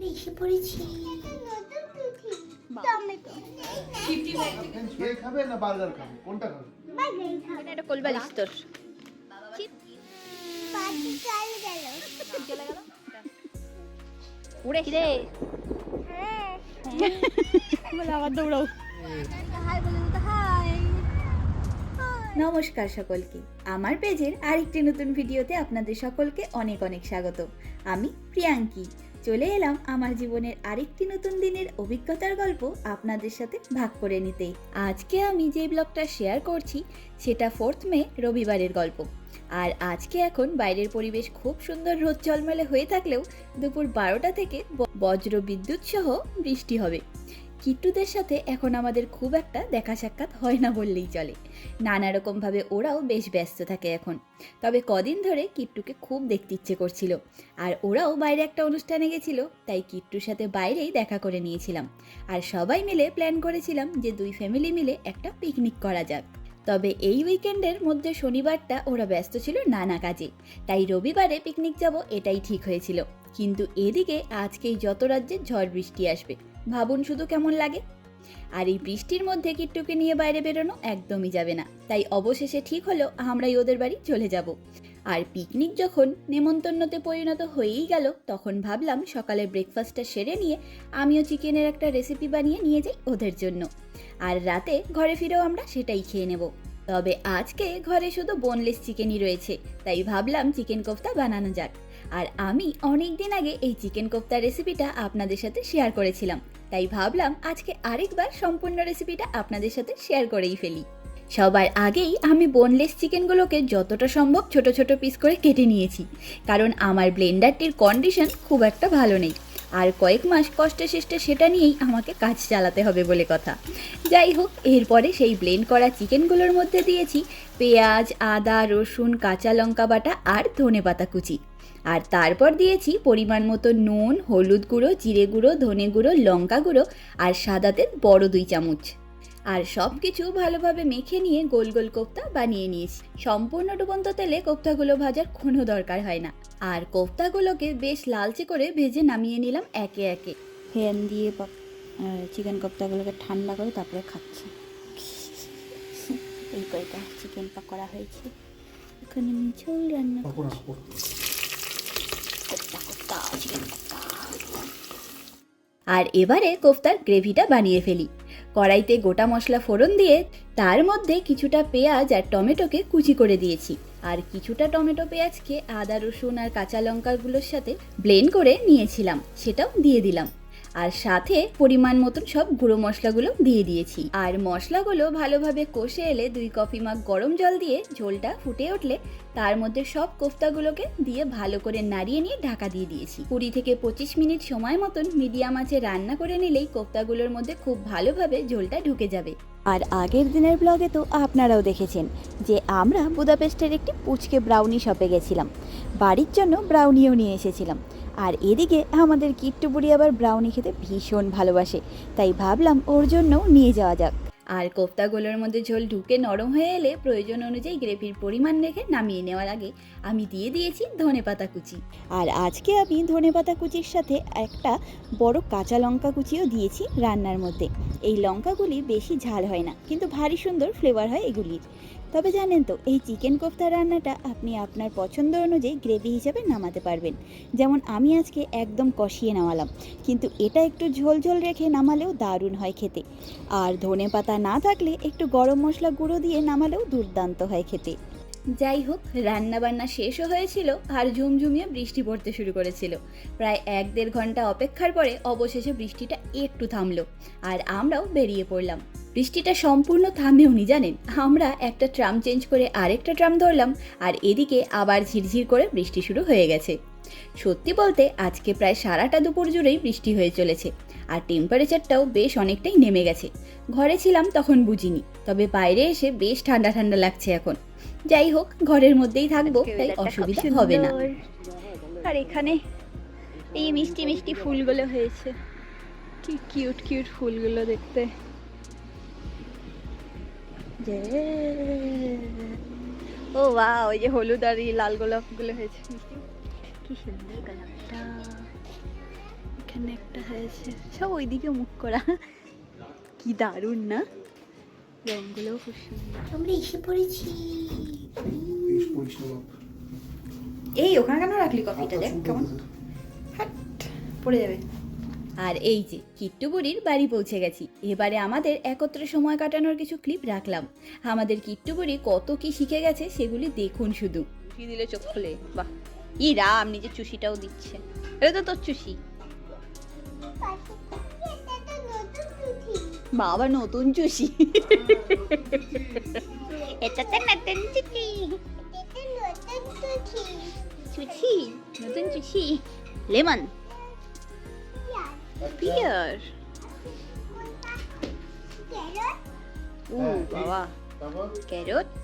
আমরা এসে পড়েছি। খাবে না বার্গার খাবে? কোনটা খাবে? এটা কোলবালিশ তোর পাখি চাল গেল উড়ে রে বলে আবার দৌড়াও। হাই বলে তো হাই নমস্কার সকলকে। আমার পেজের আরেকটি নতুন ভিডিওতে আপনাদের সকলকে অনেক অনেক স্বাগত। আমি প্রিয়াঙ্কি। চলে এলাম আমার জীবনের আরেকটি নতুন দিনের অভিজ্ঞতার গল্প আপনাদের সাথে ভাগ করে নিতে। আজকে আমি যে ব্লগটা শেয়ার করছি, সেটা ফোর্থ মে রবিবারের গল্প। আর আজকে এখন বাইরের পরিবেশ খুব সুন্দর রোদ ঝলমলে হয়ে থাকলেও দুপুর বারোটা থেকে বজ্র বিদ্যুৎ সহ বৃষ্টি হবে। কিট্টুদের সাথে এখন আমাদের খুব একটা দেখা সাক্ষাৎ হয় না বললেই চলে। নানা রকমভাবে ওরাও বেশ ব্যস্ত থাকে এখন। তবে কদিন ধরে কিট্টুকে খুব দেখতে ইচ্ছে করছিল। আর ওরাও বাইরে একটা অনুষ্ঠানে গেছিল, তাই কিট্টুর সাথে বাইরেই দেখা করে নিয়েছিলাম। আর সবাই মিলে প্ল্যান করেছিলাম যে দুই ফ্যামিলি মিলে একটা পিকনিক করা যাক। তবে এই উইকেন্ডের মধ্যে শনিবারটা ওরা ব্যস্ত ছিল নানা কাজে। তাই রবিবারে পিকনিক যাব এটাই ঠিক হয়েছিল। কিন্তু এদিকে আজকেই যত রাজ্যে ঝড় বৃষ্টি আসবে ভাবুন শুধু কেমন লাগে। আর এই বৃষ্টির মধ্যে কিট্টুকে নিয়ে বাইরে বেরোনো একদমই যাবে না। তাই অবশেষে ঠিক হলো, আমরাই ওদের বাড়ি চলে যাব। আর পিকনিক যখন নেমন্তন্নতে পরিণত হয়েই গেল, তখন ভাবলাম সকালে ব্রেকফাস্টটা সেরে নিয়ে আমিও চিকেনের একটা রেসিপি বানিয়ে নিয়ে যাই ওদের জন্য। আর রাতে ঘরে ফিরেও আমরা সেটাই খেয়ে নেব। তবে আজকে ঘরে শুধু বোনলেস চিকেনই রয়েছে, তাই ভাবলাম চিকেন কোফতা বানানো যাক। আর আমি অনেক দিন আগে এই চিকেন কোফতার রেসিপিটা আপনাদের সাথে শেয়ার করেছিলাম। তাই ভাবলাম আজকে আরেকবার সম্পূর্ণ রেসিপিটা আপনাদের সাথে শেয়ার করেই ফেলি। সবার আগেই আমি বোনলেস চিকেনগুলোকে যতটা সম্ভব ছোট ছোট পিস করে কেটে নিয়েছি। কারণ আমার ব্লেন্ডারটির কন্ডিশন খুব একটা ভালো নেই। আর কয়েক মাস কষ্টে সৃষ্টে সেটা নিয়েই আমাকে কাজ চালাতে হবে বলে কথা। যাই হোক, এরপরে সেই ব্লেন্ড করা চিকেনগুলোর মধ্যে দিয়েছি পেঁয়াজ, আদা, রসুন, কাঁচা লঙ্কা বাটা আর ধনে পাতা কুচি। আর তারপর দিয়েছি পরিমাণ মতো নুন হলুদ গুঁড়ো জিরে গুঁড়ো ধনে গুঁড়ো লঙ্কা গুঁড়ো আর সাদা তেল বড় দুই চামচ। আর সব কিছু ভালোভাবে মেখে নিয়ে গোল গোল কোপ্তা বানিয়ে নিয়েছি। সম্পূর্ণ ডুবন্ত তেলে কোপ্তাগুলো ভাজার কোনো দরকার হয় না। আর কোপ্তাগুলোকে বেশ লালচে করে ভেজে নামিয়ে নিলাম একে একে। ফ্যান দিয়ে চিকেন কোপ্তাগুলোকে ঠান্ডা করে তারপরে খাচ্ছি। এই কয়টা চিকেন পাকোড়া হয়েছে। এখানে আমি ঝোল রান্না পকোড়া পকোড়া। কোপ্তা কোপ্তা চিকেন কোপ্তা আর এবারে কোফতার গ্রেভিটা বানিয়ে ফেলি। কড়াইতে গোটা মশলা ফোড়ন দিয়ে তার মধ্যে কিছুটা পেঁয়াজ আর টমেটোকে কুচি করে দিয়েছি। আর কিছুটা টমেটো পেঁয়াজকে আদা, রসুন আর কাঁচা লঙ্কাগুলোর সাথে ব্লেন্ড করে নিয়েছিলাম। সেটাও দিয়ে দিলাম। আর সাথে পরিমাণ মতন সব গুঁড়ো মশলাগুলো দিয়ে দিয়েছি। আর মশলাগুলো ভালোভাবে কষে এলে দুই কফি মাগ গরম জল দিয়ে ঝোলটা ফুটে উঠলে তার মধ্যে সব কোফতাগুলোকে দিয়ে ভালো করে নাড়িয়ে নিয়ে ঢাকা দিয়ে দিয়েছি। কুড়ি থেকে পঁচিশ মিনিট সময় মতন মিডিয়াম আঁচে রান্না করে নিলেই কোফতাগুলোর মধ্যে খুব ভালোভাবে ঝোলটা ঢুকে যাবে। আর আগের দিনের ব্লগে তো আপনারাও দেখেছেন যে আমরা বুদাপেস্টের একটি পুচকে ব্রাউনি শপে গেছিলাম। বাড়ির জন্য ব্রাউনিও নিয়ে এসেছিলাম। আর এদিকে আমাদের কিট্টু বুড়ি আবার ব্রাউনি খেতে ভীষণ ভালোবাসে। তাই ভাবলাম ওর জন্যও নিয়ে যাওয়া যাক। আর কোফতাগুলোর মধ্যে ঝোল ঢুকে নরম হয়ে এলে প্রয়োজন অনুযায়ী গ্রেভির পরিমাণ রেখে নামিয়ে নেওয়ার আগে আমি দিয়ে দিয়েছি ধনেপাতা কুচি। আর আজকে আমি ধনেপাতা কুচির সাথে একটা বড় কাঁচা লঙ্কা কুচিও দিয়েছি রান্নার মধ্যে। এই লঙ্কাগুলি বেশি ঝাল হয় না, কিন্তু ভারী সুন্দর ফ্লেভার হয় এগুলির। তবে জানেন তো, এই চিকেন কোফতা রান্নাটা আপনি আপনার পছন্দ অনুযায়ী গ্রেভি হিসেবে নামাতে পারবেন। যেমন আমি আজকে একদম কষিয়ে নামালাম, কিন্তু এটা একটু ঝোল ঝোল রেখে নামালেও দারুণ হয় খেতে। আর ধনে পাতা না থাকলে একটু গরম মশলা গুঁড়ো দিয়ে নামালেও দুর্দান্ত হয় খেতে। যাই হোক রান্না বান্না শেষও হয়েছিল আর ঝুমঝুমিয়ে বৃষ্টি পড়তে শুরু করেছিল। প্রায় এক দেড় ঘণ্টা অপেক্ষার পরে অবশেষে বৃষ্টিটা একটু থামলো, আর আমরাও বেরিয়ে পড়লাম। বৃষ্টিটা সম্পূর্ণ থামেওনি জানেন? আমরা একটা ট্রাম চেঞ্জ করে আরেকটা ট্রাম ধরলাম আর এদিকে আবার ঝিরঝির করে বৃষ্টি শুরু হয়ে গেছে। সত্যি বলতে আজকে প্রায় সারাটা দুপুর জুড়েই বৃষ্টি হয়ে চলেছে আর টেম্পারেচারটাও বেশ অনেকটাই নেমে গেছে। ঘরে ছিলাম তখন বুঝিনি তবে বাইরে এসে বেশ ঠান্ডা ঠান্ডা লাগছে এখন। যাই হোক ঘরের মধ্যেই থাকব তাই অসুবিধা হবে না। আর এখানে এই মিষ্টি মিষ্টি ফুলগুলো হয়েছে। কি কিউট কিউট ফুলগুলো দেখতে। যে ও বা ওই যে হলুদ আর এই লাল গোলাপগুলো হয়েছে। কি সুন্দর গোলাপটা এখানে একটা হয়েছে। সব ওইদিকে মুখ করা। কি দারুণ না? রঙগুলোও খুব সুন্দর। আমরা এসে পড়েছি। এই ওখানে কেন রাখলি কফিটা? দেখ কেমন। হাট পড়ে যাবে। আর এই যে কিট্টু বুড়ির বাড়ি পৌঁছে গেছি। এবারে আমাদের একত্রে সময় কাটানোর কিছু ক্লিপ রাখলাম। আমাদের কিট্টু বুড়ি কত কি শিখে গেছে সেগুলি দেখুন শুধু। চুষি দিলে চোখ খুলে? বাহ। ই রাম নিজের চুষিটাও দিচ্ছে। এটা তো তোর চুষি। বাবা নতুন চুষি। এটাতে নতুন চুষি। চুষি? নতুন চুষি? লেমন? পিয়ার? ও বাবা ক্যারট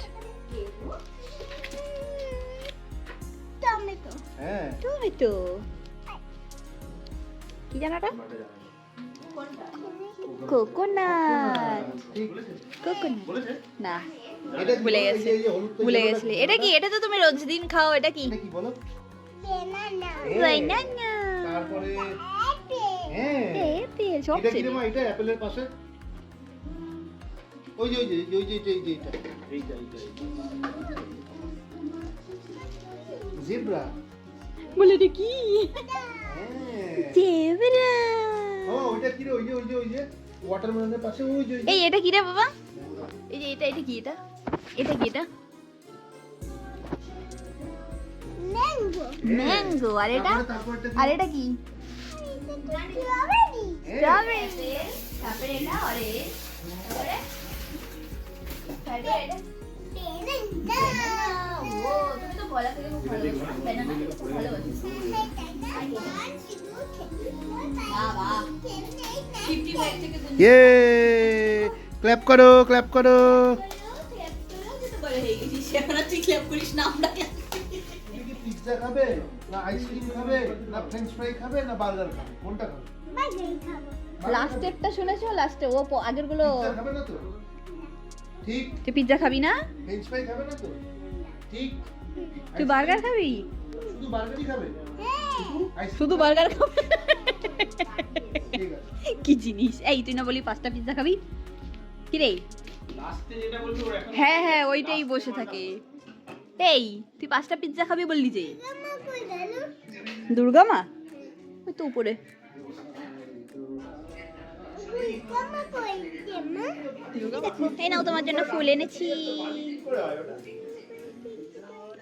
টমেটো হ্যাঁ টমেটো কি জানাটা কোকোনাট কোকোনাট না এটা ভুলে? গেছে ভুলে গেছিলে এটা কি? এটা তো তুমি রোজ দিন খাও এটা কি? এটা বলো? বেনানা। বানানা তারপরে হ্যাঁ। সব এটা কি রে মা? এটা অ্যাপেলের পাশে? ওই যে ওই যে ওই যে এইটা এইটা। এইটা এইটা এইটা। জিব্রা? বলে এটা কি? হ্যাঁ। জেবরা। ও ওইটা কি রে? ওই যে ওই যে ওই যে ওয়াটারমেলনের পাশে ওই যে এই এটা কি রে বাবা? এই যে এটা এটা কি এটা? এটা কি এটা? ম্যাঙ্গো ম্যাঙ্গো আর এটা? আর এটা কি? স্ট্রবেরি হ্যাঁ। স্ট্রবেরি তারপরে এটা অরেঞ্জ তারপরে ইয়ে ক্ল্যাপ করো ক্ল্যাপ করো। হয়ে পিৎজা খাবে না আইসক্রিম খাবে না ফ্রেঞ্চ ফ্রাই খাবে না বার্গার খাবে কোনটা খাবে লাস্টেরটা শুনেছো লাস্টে ও প- আগেরগুলো খাবে না তো? ঠিক। তুই পিৎজা খাবি না? ফ্রেঞ্চ ফ্রাই খাবে না তো? ঠিক। তুই বার্গার খাবি? শুধু বার্গারই খাবে? শুধু বার্গার খাবি? কি জিনিস? এই তুই না বলি পাঁচটা পিৎজা খাবি? কি রে? হ্যাঁ হ্যাঁ ওইটাই বসে থাকে। এই তুই পাঁচটা পিৎজা খাবি বললি যে? দুর্গা মা? ওই তো উপরে। এই নাও তোমার জন্য ফুল এনেছি।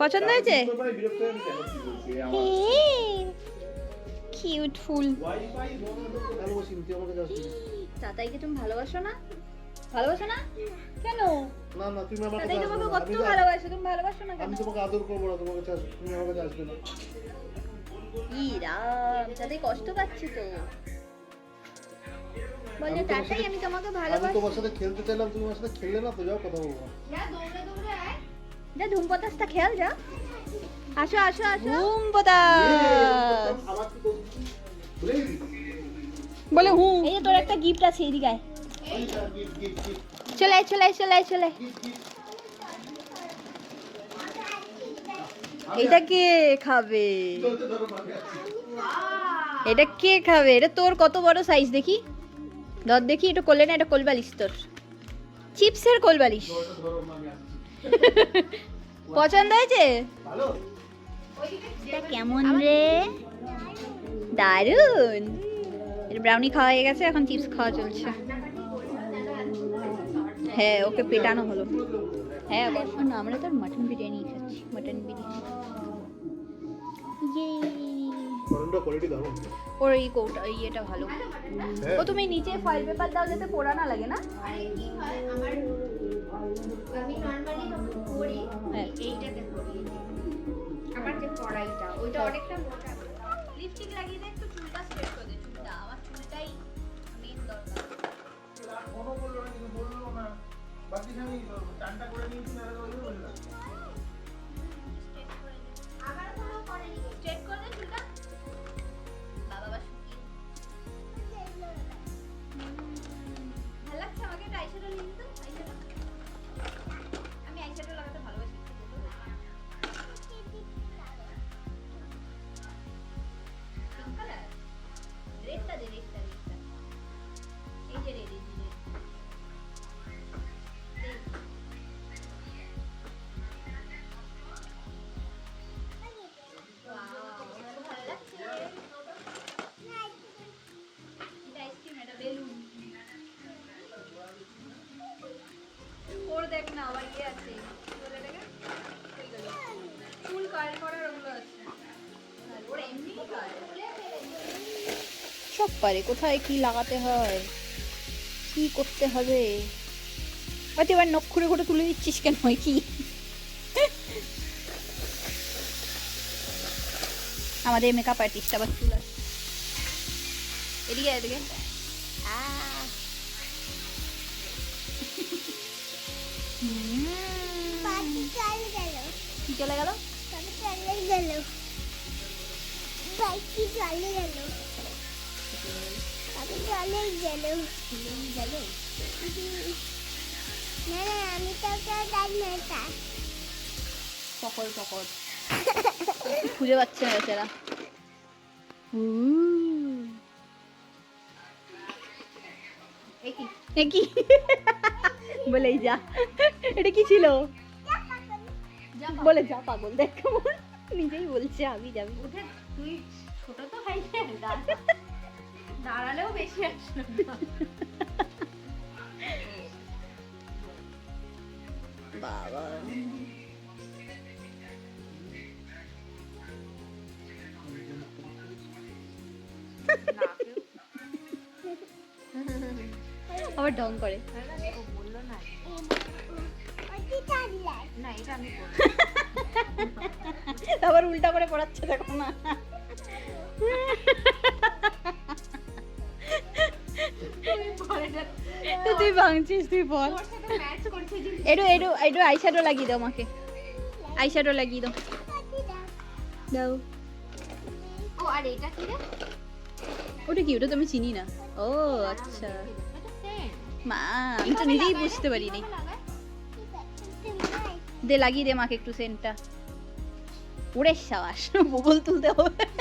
পছন্দ হয়েছে? কিউট ফুল। তুই তাতাইকে তুমি ভালোবাসো না? ভালোবাসো না? কেন? না না তুমি আমাকে তাতাই তোমাকে কত ভালোবাসো তুমি ভালোবাসো না কেন? আমি তোমাকে আদর করব না তোমাকে চাস তুমি আমাকে আসবে না। ই রাম তাতাই কষ্ট পাচ্ছে তো। বলে আমি তাতাই আমি তোমাকে আমি তোমার সাথে খেলতে চাইলাম তুমি আমার সাথে খেললে না তো যাও কথা বলব যা ধুম পতাসটা খেয়াল যা আসো আসো আসো ধুম পতাস? ভুলে গেলি? বলে হুম এই যে তোর একটা গিফট আছে এদিকে আয়। চলে আয়, চলে আয়, চলে আয়, চলে আয়। এটা কে খাবে। এটা কে খাবে এটা তোর কত বড় সাইজ দেখি ধর দেখি এটা করলে না এটা কোলবালিশ তোর। চিপসের কোলবালিশ। পছন্দ হয়েছে? এটা কেমন রে? দারুণ এর ব্রাউনি খাওয়া হয়ে গেছে এখন চিপস খাওয়া চলছে। হ্যাঁ ওকে পেটানো হলো। হ্যাঁ। না আমরা তো মাটন বিরিয়ানি খাচ্ছি মাটন বিরিয়ানি। গরমটা quality দারুণ। ওর এই কৌটা ইয়েটা ভালো হ্যাঁ। ও তুমি নিচে ফয়েল পেপার দাও যাতে পোড়া না লাগে না আমি নর্মালি যখন করি হ্যাঁ এইটাতে করি আমার যে কড়াইটা ওইটা অনেকটা মোটা লিপস্টিক লাগিয়ে দে একটু চুলটা স্ট্রেট করে দে চুলটা আমার চুলটাই মেন দরকার কোনো বলল না, কিছু বলল না। বাকি আমি টানটা করে নিয়েছি, বলবে বলবে না। সব পারে কোথায় কি লাগাতে হয় কি করতে হবে? হয়তো এবার নখ খুঁড়ে খুঁড়ে তুলে দিচ্ছিস কেন হয় কি আমাদের মেকআপ আর্টিস্ট আবার চুল আসছে। এদিকে এদিকে। চলে গেল। চলে গেল? চলে গেল। না না আমি তো পকড় পকড়। খুঁজে পাচ্ছে না বেচারা। কি? বলেই যা। এটা কি ছিল? বলে যা পাগল দেখ নিজেই বলছে আমি যাবি। তুই ছোট তো হাইটে দাঁড়ালেও বেশি আসলো বাবা। আবার ঢং করে। ও বলল না। ওটি চাললা না এটা আমি করব আবার উল্টা করে পড়াচ্ছে দেখো না। তুই ভাঙছিস তুই বল। একটু একটু একটু আইশ্যাডো লাগিয়ে দাও আমাকে। আইশ্যাডো লাগিয়ে দাও। দাও। ও আর এটা কি রে? ওটা কি? ওটা তো আমি চিনি না। ও আচ্ছা। মা আমি তো নিজেই বুঝতে পারি নি দে লাগিয়ে দে মাকে একটু সেন্টটা ওরে সাবাস বগল তুলতে হবে।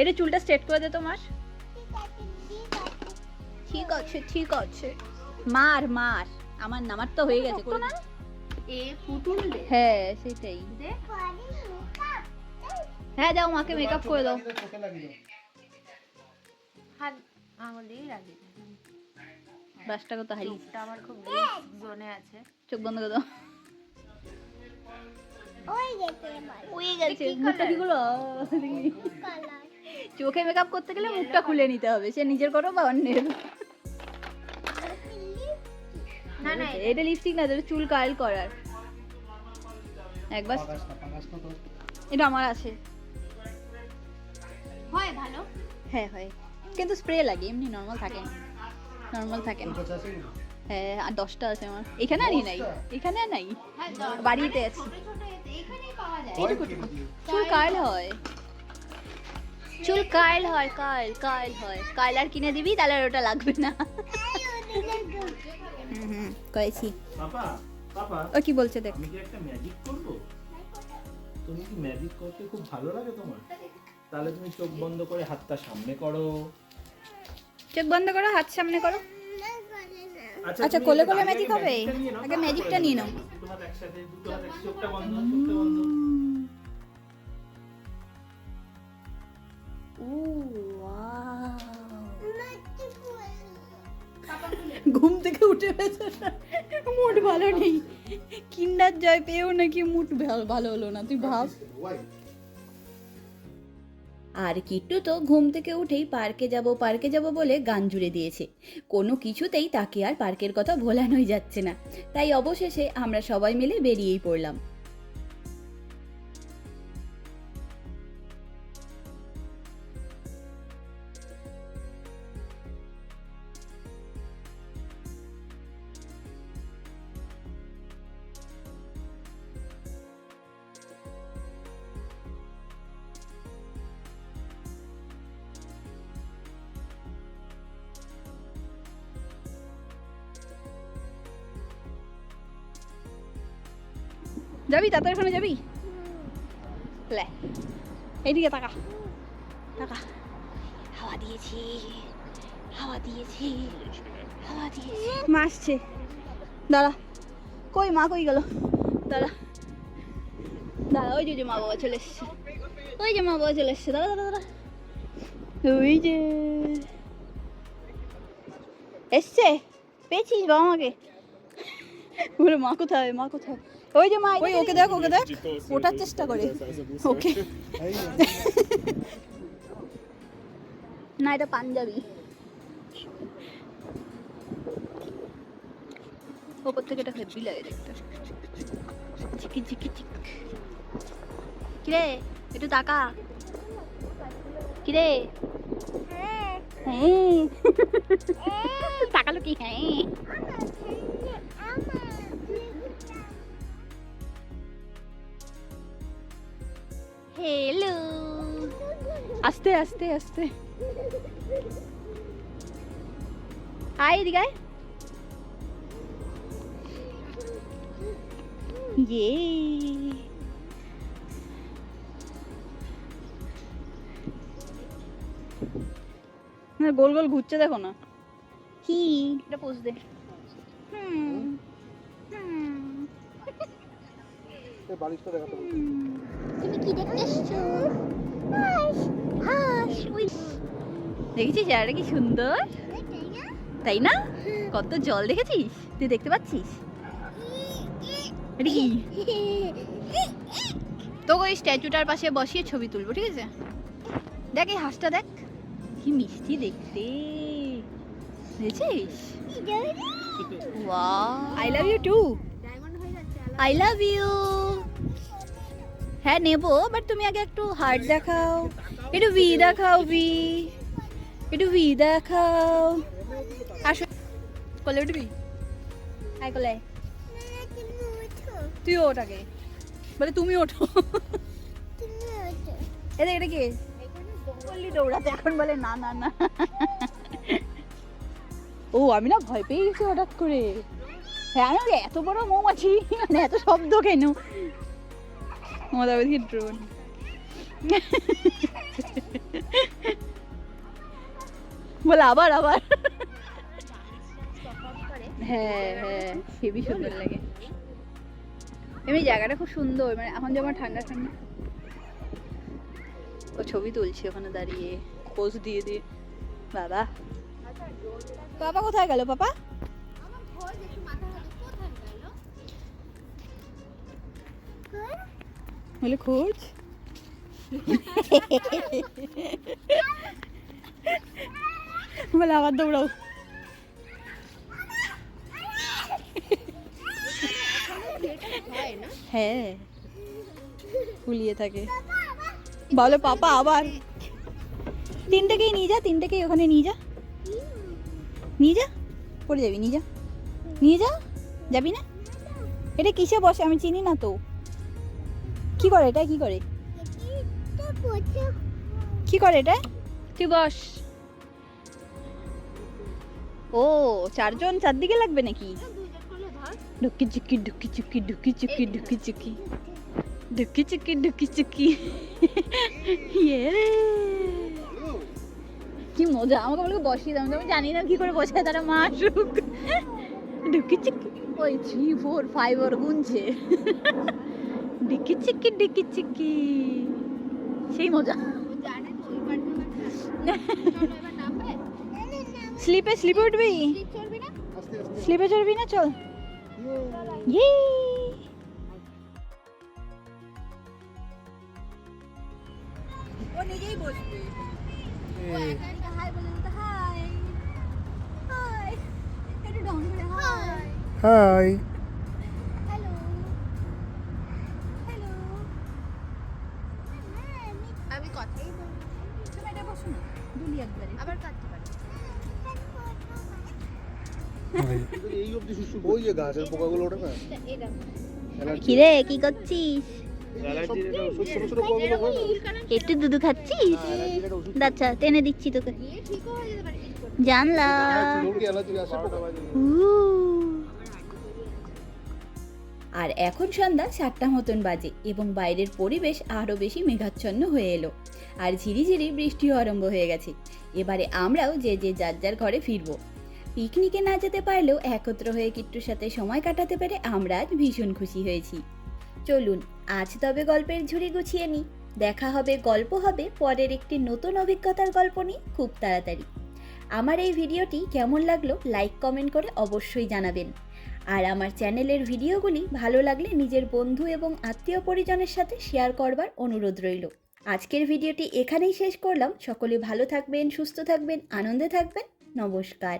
এটা চুলটা স্ট্রেট করে দে তোমার। ঠিক আছে ঠিক আছে। মার মার। আমার নামার তো হয়ে গেছে। না? এ পুতুল দে। হ্যাঁ সেটাই। দে। হ্যাঁ দাও মাকে মেকআপ করে দাও। লাগিয়ে হাত আঙুলেই রাখি ব্রাশটা কত হারিয়ে চোখটা আমার খুব জোনে আছে। চোখ বন্ধ করে দাও। ওই গেছে আমার। গেছে। মুখটা কি colour? চোখে মেকআপ করতে গেলে মুখটা খুলে নিতে হবে। সে নিজের করো বা অন্যের। এটা লিপস্টিক না এটা চুল কার্ল করার। একবার এটা আমার আছে। হয় ভালো। হ্যাঁ হয়। কিন্তু স্প্রে লাগে এমনি নর্মাল থাকে। না। নর্মাল থাকে না? হ্যাঁ আর দশটা আছে আমার। এখানে আনি নাই। এখানে আর নাই। হ্যাঁ বাড়িতে আছে। হয়? চুল কার্ল হয়। চুল কার্ল হয় কার্ল কার্ল হয়। কার্ল আর কিনে দিবি তাহলে আর ওটা লাগবে না। হুম হুম করেছি ও কি বলছে দেখ। আমি কি একটা ম্যাজিক করব? তুমি কি ম্যাজিক করতে খুব ভালো লাগে তোমার? তাহলে তুমি চোখ বন্ধ করে হাতটা সামনে করো। চোখ বন্ধ করো হাত সামনে করো। আচ্ছা, কোলে কোলে magic হবে? আগে ম্যাজিকটা নিয়ে নাও। একসাথে দুটো হাত চোখটা বন্ধ চোখটা বন্ধ। ও ঘুম থেকে উঠে মুড ভালো নেই। কিন্ডার জয় পেয়েও নাকি মুড ভালো হলো না, তুই ভাব? আর কিট্টু তো ঘুম থেকে উঠেই পার্কে যাব পার্কে যাব বলে গান জুড়ে দিয়েছে। কোনো কিছুতেই তাকে আর পার্কের কথা ভোলানোই যাচ্ছে না। তাই অবশেষে আমরা সবাই মিলে বেরিয়েই পড়লাম। যাবি? তাতে ওখানে যাবি? লে, এইদিকে তাকা। তাকা। হাওয়া দিয়েছি হাওয়া দিয়েছি হাওয়া দিয়েছি। মা আসছে। দাঁড়া। কই মা, কই গেল? দাঁড়া। দাঁড়া ওই যে মা বাবা চলে এসছে। ওই যে মা বাবা চলে এসছে। দাঁড়া দাঁড়া দাঁড়া। ওই যে। এসছে? পেয়েছিস বাবা মাকে? বলে, মা কোথায়? মা কোথায়? ওই যে মা ওই ওকে দেখ ওকে দেখ। ওঠার চেষ্টা করে। ওকে। না এটা পাঞ্জাবি। ওপর থেকে এটা হেভি লাগে দেখতে। চিকি চিকি চিক কিরে একটু তাকা। কিরে? হ্যাঁ। তাকালো কি? হ্যাঁ। হ্যালো আস্তে আস্তে আস্তে। আয় এদিকে ইয়ে না গোল গোল ঘুরছে দেখো না। কি? এটা পোজ দে। হুম। হুম। বালিশটা দেখাতে। তুমি কি দেখতে এসছো? হাস ওই দেখেছিস জায়গাটা কি সুন্দর? তাই না? কত জল দেখেছিস? তুই দেখতে পাচ্ছিস? তোকে ওই স্ট্যাচুটার পাশে বসিয়ে ছবি তুলবো ঠিক আছে? দেখ এই হাঁসটা দেখ। কি মিষ্টি দেখতে। দেখেছিস? I love you too I love you হ্যাঁ নেব বাট তুমি আগে একটু হার্ট দেখাও। একটু ভি দেখাও ভি একটু ভি দেখাও। আসো। কলে উঠবি? আয় কলে। তুই আগে। বলে তুমি ওঠো। এটা এটা কি? বললি দৌড়াতে, এখন বলে না না না। ও, আমি না ভয় পেয়ে গেছি হঠাৎ করে। হ্যাঁ আমি এত বড় মৌমাছি মানে এত শব্দ কেন? মমতাবতী ড্রোন বলে আবার আবার। হ্যাঁ হ্যাঁ হেবি সুন্দর লাগে। এমনি জায়গাটা খুব সুন্দর মানে এখন যেমন ঠান্ডা ঠান্ডা। ও ছবি তুলছে ওখানে দাঁড়িয়ে পোজ দিয়ে দিয়ে। বাবা। পাপা কোথায় গেল পাপা বলে খোঁজ বলে আবার দৌড়াও হ্যাঁ ফুলিয়ে থাকে বলো পাপা আবার তিনটেকেই নিয়ে যা তিনটেকেই ওখানে নিয়ে যা নিয়ে যা পড়ে যাবি নিয়ে যা নিয়ে যা যাবি না এটা কিসে বসে আমি চিনি না তো কি করে এটা? কি করে? কি করে এটা? তুই বস। ও চারজন চারদিকে লাগবে নাকি? ঢুকি চুকি ঢুকি চুকি ঢুকি চুকি ঢুকি চুকি ঢুকি চুকি ঢুকি চুকি ইয়ে কি মজা আমাকে বলে বসিয়ে দাও আমি জানি না কি করে বসায় তারা মা আসুক ঢুকি চুকি ওই থ্রি ফোর ফাইভ ওর গুনছে ডিকি চিকি ডিকি চিকি। সেই মজা। স্লিপে স্লিপে উঠবি? আস্তে আস্তে স্লিপে চড়বি না? চল। ইয়ে। ও নিজেই বসবে। হাই বলে দিতে হাই। হাই। একটু ঢং করে হাই। হাই। দুলি একবারে আবার কাটতে পারি। এই অবধি শুশু ওই যে গাছের পোকাগুলো ওঠে না? কিরে কি করছিস? একটু দুধু খাচ্ছিস? আচ্ছা টেনে দিচ্ছি তোকে। দিয়ে আর এখন সন্ধ্যা সাতটা মতন বাজে এবং বাইরের পরিবেশ আরও বেশি মেঘাচ্ছন্ন হয়ে এলো। আর ঝিরিঝিরি বৃষ্টিও আরম্ভ হয়ে গেছে। এবারে আমরাও যে যে যার যার ঘরে ফিরবো। পিকনিকে না যেতে পারলেও একত্র হয়ে কিট্টুর সাথে সময় কাটাতে পেরে আমরা আজ ভীষণ খুশি হয়েছি। চলুন, আজ তবে গল্পের ঝুড়ি গুছিয়ে নিই। দেখা হবে, গল্প হবে, পরের একটি নতুন অভিজ্ঞতার গল্প নিয়ে খুব তাড়াতাড়ি। আমার এই ভিডিওটি কেমন লাগল, লাইক, কমেন্ট করে অবশ্যই জানাবেন। আর আমার চ্যানেলের ভিডিওগুলি ভালো লাগলে নিজের বন্ধু এবং আত্মীয় পরিজনের সাথে শেয়ার করবার অনুরোধ রইল। আজকের ভিডিওটি এখানেই শেষ করলাম। সকলে ভালো থাকবেন, সুস্থ থাকবেন, আনন্দে থাকবেন। নমস্কার।